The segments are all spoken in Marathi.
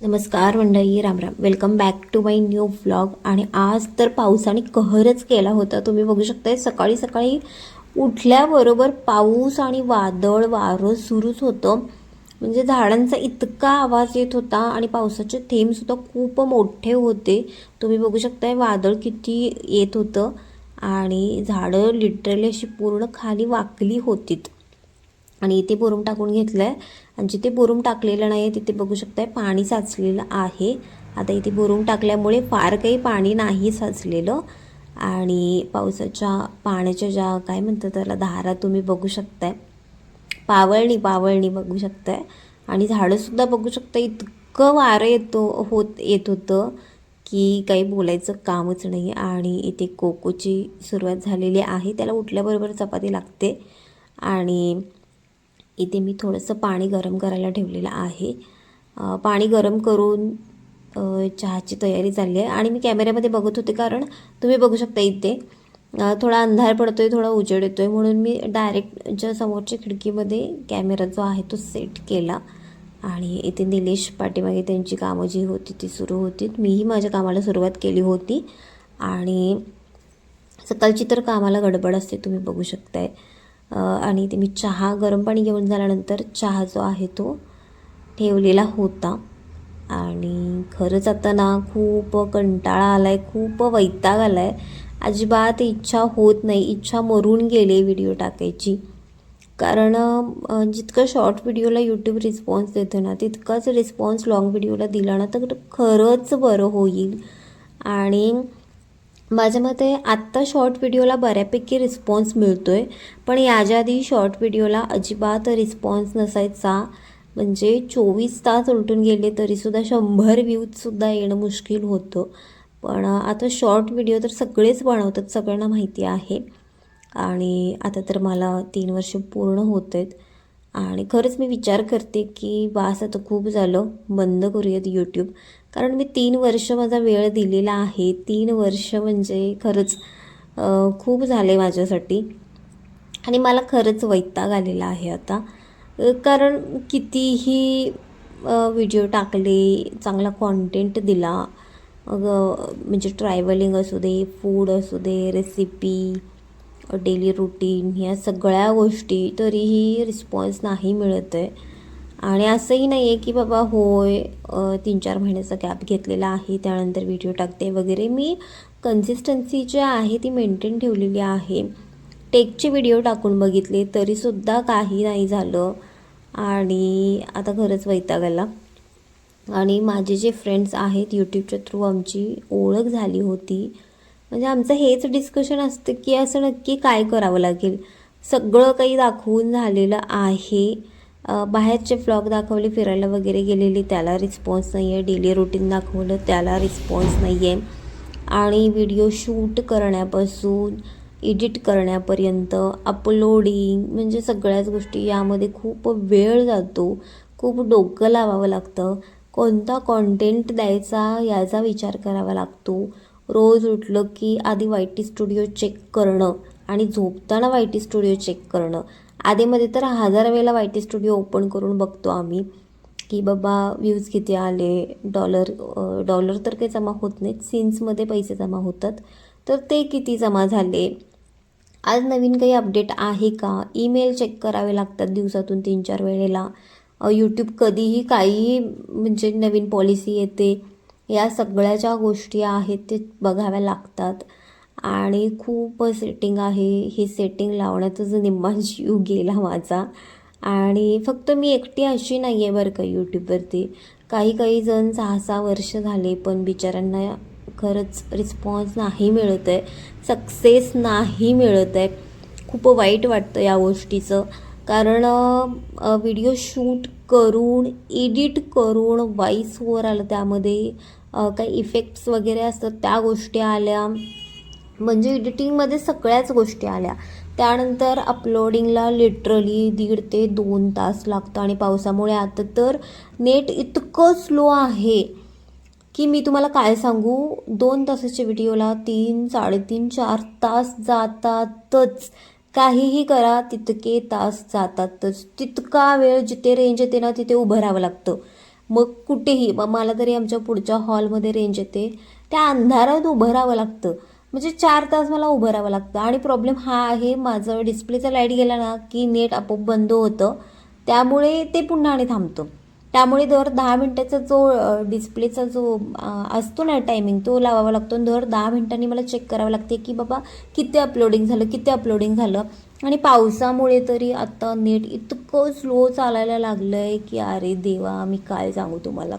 नमस्कार मंडळी रामराम welcome back to my new vlog आणि आज तर पावसाने कहरच केला होता. तुम्ही बघू शकताय सकाळी सकाळी उठल्याबरोबर पाऊस आणि वादळ वारं सुरूच होतं. म्हणजे झाडांचा इतका आवाज येत होता आणि पावसाचे थेंबसुद्धा खूप मोठे होते. तुम्ही बघू शकताय वादळ किती येत होतं. आणि झाडं लिटरली अशी पूर्ण खाली वाकली होतीत. आणि इथे बोरुम टाकून घेतलं आहे आणि जिथे बोरुम टाकलेलं नाही आहे तिथे बघू शकताय पाणी साचलेलं आहे. आता इथे बोरुम टाकल्यामुळे फार काही पाणी नाही साचलेलं. आणि पावसाच्या पाण्याच्या ज्या काय म्हणतात त्याला धारा तुम्ही बघू शकताय. पावळणी पावळणी बघू शकताय. आणि झाडंसुद्धा बघू शकता इतकं वारं येतो होत येत होतं की काही बोलायचं कामच नाही. आणि इथे कोकोची सुरुवात झालेली आहे. त्याला उठल्याबरोबर चपाती लागते. आणि इथे मी थोडंसं पाणी गरम करायला ठेवलेलं आहे. पाणी गरम करून चहाची तयारी चालली आहे. आणि मी कॅमेऱ्यामध्ये बघत होते कारण तुम्ही बघू शकता इथे थोडा अंधार पडतो आहे थोडा उजेड येतो आहे म्हणून मी डायरेक्ट ज्या समोरच्या खिडकीमध्ये कॅमेरा जो आहे तो सेट केला. आणि इथे निलेश पाठीमागे त्यांची कामं जी होती ती सुरू होती. मीही माझ्या कामाला सुरुवात केली होती. आणि सकाळची तर कामाला गडबड असते तुम्ही बघू शकताय. आणि ते मी चहा गरम पाणी घेऊन झाल्यानंतर चहा जो आहे तो ठेवलेला होता. आणि खरंच आता ना खूप कंटाळा आला आहे खूप वैताग आला आहे अजिबात इच्छा होत नाही इच्छा मरून गेली व्हिडिओ टाकायची. कारण जितकं शॉर्ट व्हिडिओला यूट्यूब रिस्पॉन्स देतो ना तितकाच रिस्पॉन्स लॉंग व्हिडिओला दिला ना तर खरंच बरं होईल. आणि माझ्या मते आत्ता शॉर्ट व्हिडिओला बऱ्यापैकी रिस्पॉन्स मिळतो आहे पण याच्या आधी शॉर्ट व्हिडिओला अजिबात रिस्पॉन्स नसायचा. म्हणजे चोवीस तास उलटून गेले तरीसुद्धा शंभर व्ह्यूजसुद्धा येणं मुश्किल होतं. पण आता शॉर्ट व्हिडिओ तर सगळेच बनवतात सगळ्यांना माहिती आहे. आणि आता तर मला तीन वर्ष पूर्ण होत आहेत. आणि खरंच मी विचार करते की बास आता खूप झालं. बंद करूयात यूट्यूब कारण मी तीन वर्ष माझा वेळ दिलेला आहे. तीन वर्ष म्हणजे खरंच खूप झाले माझ्यासाठी. आणि मला खरंच वैताग आलेला आहे आता. कारण कितीही व्हिडिओ टाकले चांगला कॉन्टेंट दिला म्हणजे ट्रॅव्हलिंग असू दे फूड असू दे रेसिपी डेली रुटीन ह्या सगळ्या गोष्टी तरीही रिस्पॉन्स नाही मिळत आहे आणि असंही नाही आहे की बाबा होय तीन चार महिन्याचा गॅप घेतलेला आहे त्यानंतर व्हिडिओ टाकते वगैरे. मी कन्सिस्टन्सी जी आहे ती मेंटेन ठेवलेली आहे. टेकचे व्हिडिओ टाकून बघितले तरीसुद्धा काही नाही झालं. आणि आता खरंच वैताग आला आणि माझे जे फ्रेंड्स आहेत यूट्यूबच्या थ्रू आमची ओळख झाली होती. म्हणजे आमचं हेच डिस्कशन असतं की असं नक्की काय करावं लागेल. सगळं काही दाखवून झालेलं आहे. बाहेरचे फ्लॉग दाखवले फिरायला वगैरे गेलेली त्याला रिस्पॉन्स नाही आहे डेली रुटीन दाखवलं त्याला रिस्पॉन्स नाही आहे आणि व्हिडिओ शूट करण्यापासून एडिट करण्यापर्यंत अपलोडिंग म्हणजे सगळ्याच गोष्टी यामध्ये खूप वेळ जातो. खूप डोकं लावावं लागतं. कोणता कॉन्टेंट द्यायचा याचा विचार करावा लागतो. रोज उठलं की आधी वाय टी स्टुडिओ चेक करणं आणि झोपताना वाय टी स्टुडिओ चेक करणं. आधीमध्ये तर हजार वेळेला वाय टी स्टुडिओ ओपन करून बघतो आम्ही की बाबा व्ह्यूज किती आले डॉलर डॉलर तर काही जमा होत नाहीत सीन्समध्ये पैसे जमा होतात. तर ते किती जमा झाले? आज नवीन काही अपडेट आहे का? ईमेल चेक करावे लागतात दिवसातून तीन चार वेळेला. यूट्यूब कधीही काहीही म्हणजे नवीन पॉलिसी येते. या सगळ्या ज्या गोष्टी आहेत ते बघाव्या लागतात. आणि खूप सेटिंग आहे. हे सेटिंग लावण्यातच निम्मा जीव गेला माझा. आणि फक्त मी एकटी अशी नाही आहे बरं का यूट्यूबवरती काही काही जण सहा सहा वर्ष झाले पण बिचाऱ्यांना खरंच रिस्पॉन्स नाही मिळत आहे सक्सेस नाही मिळत आहे खूप वाईट वाटतं या गोष्टीचं. कारण व्हिडिओ शूट करून एडिट करून व्हॉईस ओवर आलं त्यामध्ये काही इफेक्ट्स वगैरे असतात त्या गोष्टी आल्या. म्हणजे एडिटिंगमध्ये सगळ्याच गोष्टी आल्या. त्यानंतर अपलोडिंगला लिटरली दीड ते दोन तास लागतं आणि पावसामुळे आता तर नेट इतकं स्लो आहे की मी तुम्हाला काय सांगू? दोन तासाच्या व्हिडिओला तीन साडेतीन चार तास जातातच. काहीही करा तितके तास जातातच तितका वेळ जिथे रेंज येते ना तिथे उभं राहावं लागतं. मग कुठेही मग मला तरी आमच्या पुढच्या हॉलमध्ये रेंज येते. त्या अंधारात उभं राहावं लागतं. म्हणजे चार तास मला उभं राहावं लागतं. आणि प्रॉब्लेम हा आहे माझं डिस्प्लेचा लाइट गेला ना की नेट आपोआप बंद होतं. त्यामुळे ते पुन्हा आणि थांबतं. त्यामुळे दर दहा मिनटाचा जो डिस्प्लेचा जो असतो ना टायमिंग तो लावावा लागतो. आणि दर दहा मिनटांनी मला चेक करावं लागते की बाबा किती अपलोडिंग झालं किती अपलोडिंग झालं. आणि पावसामुळे तरी आत्ता नेट इतकं स्लो चालायला लागलं आहे की अरे देवा मी काय सांगू तुम्हाला.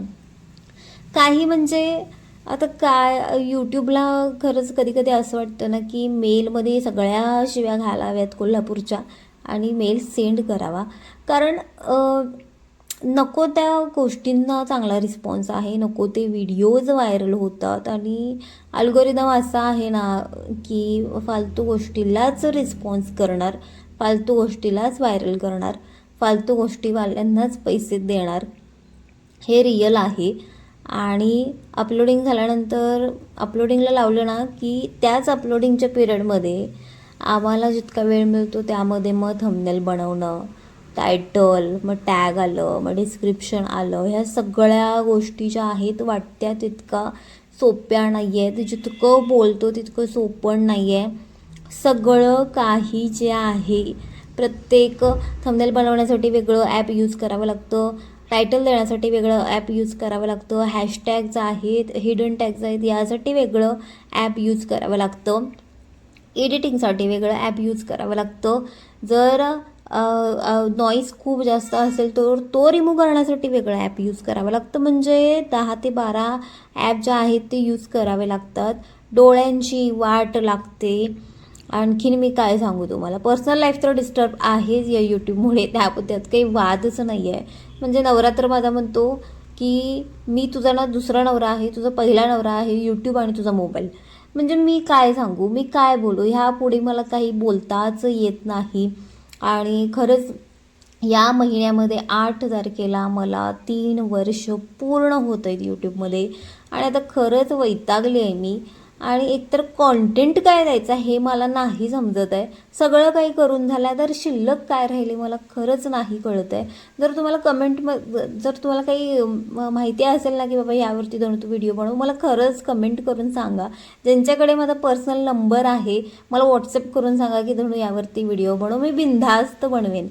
काही म्हणजे आता काय यूट्यूबला खरंच कधी कधी असं वाटतं ना की मेलमध्ये सगळ्या शिव्या घालाव्यात कोल्हापूरच्या. आणि मेल सेंड करावा. कारण नको त्या गोष्टींना चांगला रिस्पॉन्स आहे नको ते व्हिडिओज व्हायरल होतात आणि अल्गोरिदम असा आहे ना की फालतू गोष्टीलाच रिस्पॉन्स करणार फालतू गोष्टीलाच व्हायरल करणार फालतू गोष्टीवाल्यांनाच पैसे देणार. हे रिअल आहे आणि अपलोडिंग झाल्यानंतर अपलोडिंगला लावलं ना की त्याच अपलोडिंगच्या पिरियडमध्ये आम्हाला जितका वेळ मिळतो त्यामध्ये मग थंबनेल बनवणं टायटल मग टॅग आलं मग डिस्क्रिप्शन आलं. ह्या सगळ्या गोष्टी ज्या आहेत वाटत्या तितका सोप्या नाही आहेत जितकं बोलतो तितकं सोपं नाही आहे सगळं काही जे आहे प्रत्येक थंबनेल बनवण्यासाठी वेगळं ॲप यूज करावं लागतं. टायटल देण्यासाठी वेगळं ॲप यूज करावं लागतं. हॅशटॅग्स आहेत हिडन टॅग्स आहेत यासाठी वेगळं ॲप यूज करावं लागतं. एडिटिंगसाठी वेगळं ॲप यूज करावं लागतं. जर नॉईज खूप जास्त असेल तर तो रिमूव्ह करण्यासाठी वेगळं ॲप यूज करावं लागतं. म्हणजे दहा ते बारा ॲप जे आहेत ते यूज करावे लागतात. डोळ्यांची वाट लागते. आणखीन मी काय सांगू तुम्हाला? पर्सनल लाईफ तर डिस्टर्ब आहेच या यूट्यूबमुळे त्या त्यात काही वादच नाही आहे म्हणजे नवरात्र माझा म्हणतो की मी तुझा ना दुसरा नवरा आहे तुझा पहिला नवरा आहे यूट्यूब आणि तुझा मोबाईल म्हणजे मी काय सांगू? मी काय बोलू? ह्या पुढे मला काही बोलताच येत नाही. आणि खरंच या महिन्यामध्ये आठ तारखेला मला तीन वर्ष पूर्ण होत आहेत यूट्यूबमध्ये आणि आता खरंच वैतागली आहे मी. आणि एकतर कॉन्टेंट काय द्यायचा हे मला नाही समजत आहे. सगळं काही करून झालं तर शिल्लक काय राहिली मला खरंच नाही कळत आहे. जर तुम्हाला कमेंट जर तुम्हाला काही माहिती असेल ना की बाबा यावरती दोन तू व्हिडिओ बनव मला खरंच कमेंट करून सांगा. ज्यांच्याकडे माझा पर्सनल नंबर आहे मला व्हॉट्सअप करून सांगा की धनू यावरती व्हिडिओ बनव मी बिनधास्त बनवेन.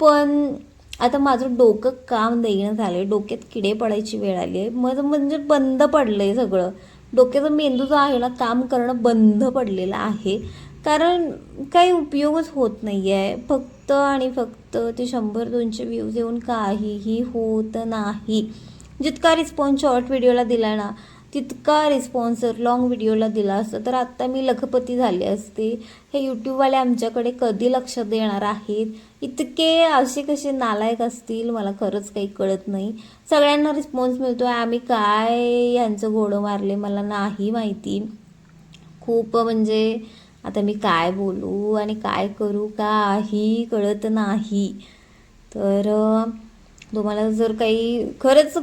पण आता माझं डोकं काम देईन झालं आहे डोक्यात किडे पडायची वेळ आली आहे. माझं म्हणजे बंद पडलं आहे सगळं. डोक्याचा मेंदू जो आहे ना काम करणं बंद पडलेलं आहे. कारण काही उपयोगच होत नाही आहे फक्त आणि फक्त ते शंभर दोनशे व्ह्यूज येऊन काहीही होत नाही. जितका रिस्पॉन्स शॉर्ट व्हिडिओला दिला ना तितका रिस्पॉन्स जर लॉंग व्हिडिओला दिला असता तर आत्ता मी लखपती झाले असते. हे यूट्यूबवाले आमच्याकडे कधी लक्ष देणार आहेत? इतके असे कसे नालायक असतील? मला खरंच काही कळत नाही. सगळ्यांना रिस्पॉन्स मिळतो आहे आम्ही काय यांचं घोडं मारले? मला नाही माहिती. खूप म्हणजे आता मी काय बोलू आणि काय करू? काही कळत नाही. तर तुम्हाला जर काही खरंच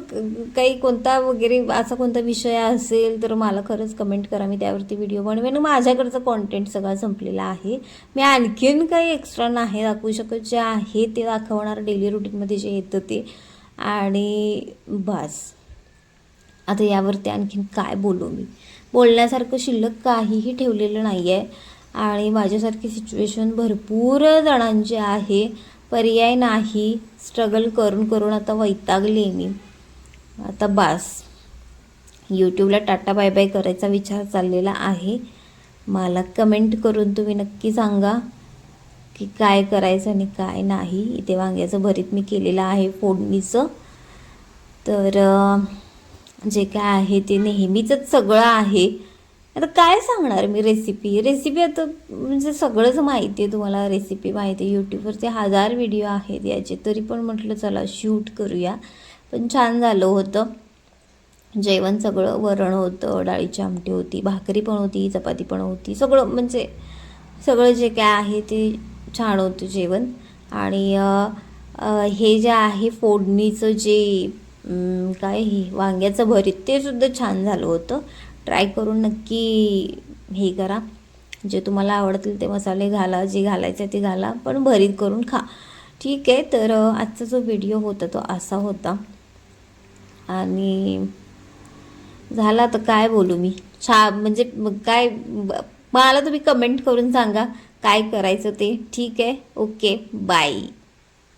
काही कोणता वगैरे असा कोणता विषय असेल तर मला खरंच कमेंट करा. मी त्यावरती व्हिडिओ बनवेन. माझ्याकडचं कॉन्टेंट सगळा संपलेला आहे. मी आणखीन काही एक्स्ट्रा नाही दाखवू शकत. जे आहे ते दाखवणार डेली रुटीनमध्ये जे येतं ते. आणि बस. आता यावरती आणखीन काय बोलू मी? बोलण्यासारखं शिल्लक काहीही ठेवलेलं नाही आहे आणि माझ्यासारखी सिच्युएशन भरपूर जणांची आहे. पर्याय नाही. स्ट्रगल करून करून आता वैतागली मी. आता बास. यूट्यूबला टाटा बाय बाय करायचा विचार चाललेला आहे. मला कमेंट करून तुम्ही नक्की सांगा की काय करायचं आणि काय नाही. इथे वांग्याचं भरीत मी केलेलं आहे फोडणीचं. तर जे काय आहे ते नेहमीचंच सगळं आहे. आता काय सांगणार मी रेसिपी रेसिपी आता म्हणजे सगळंच माहिती आहे तुम्हाला रेसिपी माहिती आहे. यूट्यूबवरचे हजार व्हिडिओ आहेत याचे तरी पण म्हटलं चला शूट करूया. पण छान झालं होतं. जेवण सगळं वरण होतं डाळीची आमटी होती भाकरी पण होती चपाती पण होती. सगळं म्हणजे सगळं जे काय आहे ते छान होतं जेवण. आणि हे जे आहे फोडणीचं जे काय हे वांग्याचं भरीत ते सुद्धा छान झालं होतं. ट्राय करून नक्की हे करा. जे तुम्हाला आवडतील ते मसाले घाला जे घालायचे ते घाला पण भरीत करून खा. ठीक आहे तर आजचा जो व्हिडिओ होता तो असा होता. आणि झाला तर काय बोलू मी? छा म्हणजे काय मला तुम्ही कमेंट करून सांगा काय करायचं ते. ठीक आहे ओके बाय